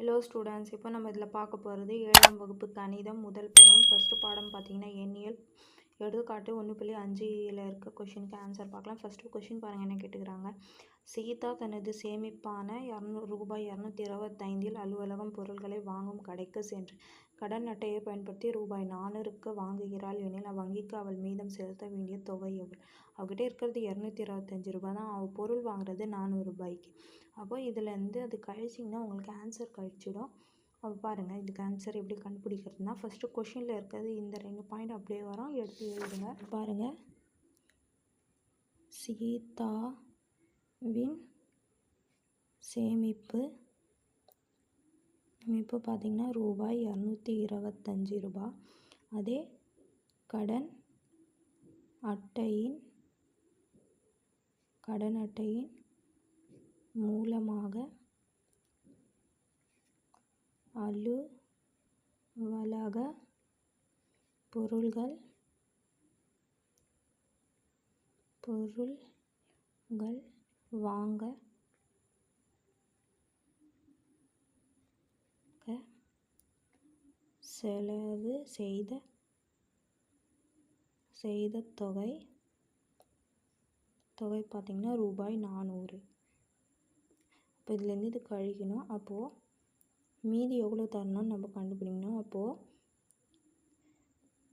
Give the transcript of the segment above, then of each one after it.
Hello students இப்போ நம்ம இதில் பார்க்க போகிறது ஏழாம் வகுப்பு கணிதம் முதல் பருவம். ஃபஸ்ட்டு பாடம் பார்த்தீங்கன்னா எண்ணியல். எடுத்துக்காட்டு ஒன்று புள்ளி அஞ்சில் இருக்க கொஷினுக்கு ஆன்சர் பார்க்கலாம். ஃபஸ்ட்டு கொஷின் பாருங்கள் என்ன கேட்டுக்கிறாங்க? சீதா தனது சேமிப்பான இரநூறு ரூபாய் இரநூத்தி இருபத்தைந்தில் அலுவலகம் பொருட்களை வாங்கும் கடைக்கு சென்று கடன் அட்டையை பயன்படுத்தி ரூபாய் நானூறுக்கு வாங்குகிறாள் எனில் வங்கிக்கு அவள் மீதம் செலுத்த வேண்டிய தொகை எவ்வளோ அவகிட்ட இருக்கிறது இரநூத்தி இருபத்தஞ்சி ரூபாய் தான். அவள் பொருள் வாங்குறது நானூறு ரூபாய்க்கு. அப்போ இதுலேருந்து அது கழிச்சிங்கன்னா உங்களுக்கு ஆன்சர் கழிச்சிடும். அப்போ பாருங்கள் இதுக்கு ஆன்சர் எப்படி கண்டுபிடிக்கிறதுனா ஃபஸ்ட்டு கொஷினில் இருக்கிறது இந்த ரெண்டு பாயிண்ட் அப்படியே வரும். எடுத்து எழுதுங்க. பாருங்கள் வின் சேமிப்பு. சேமிப்பு பார்த்திங்கன்னா ரூபாய் இரநூத்தி இருபத்தஞ்சி ரூபாய் அதே கடன் அட்டையின் கடன் அட்டையின் மூலமாக அலுவலக பொருள்கள் பொருள்கள் வாங்க. செலவு செய்த செய்த தொகை தொகை பார்த்திங்கன்னா ரூபாய் நானூறு. இப்போ இதுலேருந்து இது கழிக்கணும். அப்போது மீதி எவ்வளோ தரணும்னு நம்ம கண்டுபிடிக்கணும். அப்போது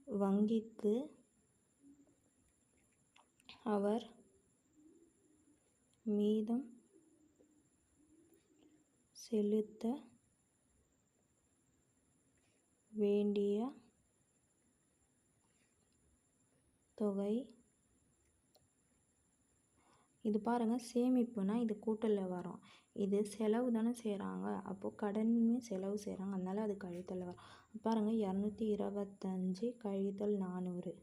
வங்கிக்கு அவர் மீதம் செலுத்த வேண்டிய தொகை. இது பாருங்கள் சேமிப்புனா இது கூட்டலில் வரும். இது செலவு தானே செய்கிறாங்க அப்போது கடனுமே செலவு செய்கிறாங்க அதனால் அது கழித்தலில் வரும். பாருங்கள் இரநூத்தி இருபத்தஞ்சி கழித்தல் நானூறு.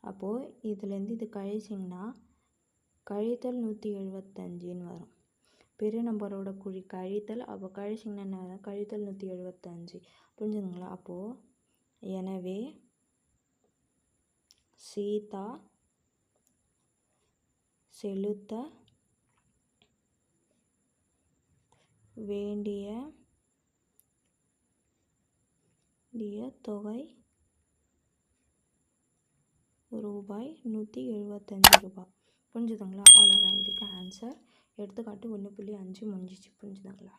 அப்போது இதுலேருந்து இது கழிச்சிங்கன்னா கழித்தல் நூற்றி எழுபத்தஞ்சின்னு வரும். பெரிய நம்பரோட குழி கழித்தல் அப்போ கழிச்சிங்கன்னா என்ன கழித்தல் நூற்றி எழுபத்தஞ்சி புரிஞ்சுதுங்களா? அப்போது எனவே சீதா செலுத்த வேண்டிய தொகை ரூபாய் நூற்றி எழுபத்தஞ்சு ரூபாய். புரிஞ்சுதுங்களா? அவ்வளோதான் இதுக்கு ஆன்சர் எடுத்துக்காட்டு ஒன்று புள்ளி அஞ்சு முடிஞ்சிச்சு. புரிஞ்சுதுங்களா?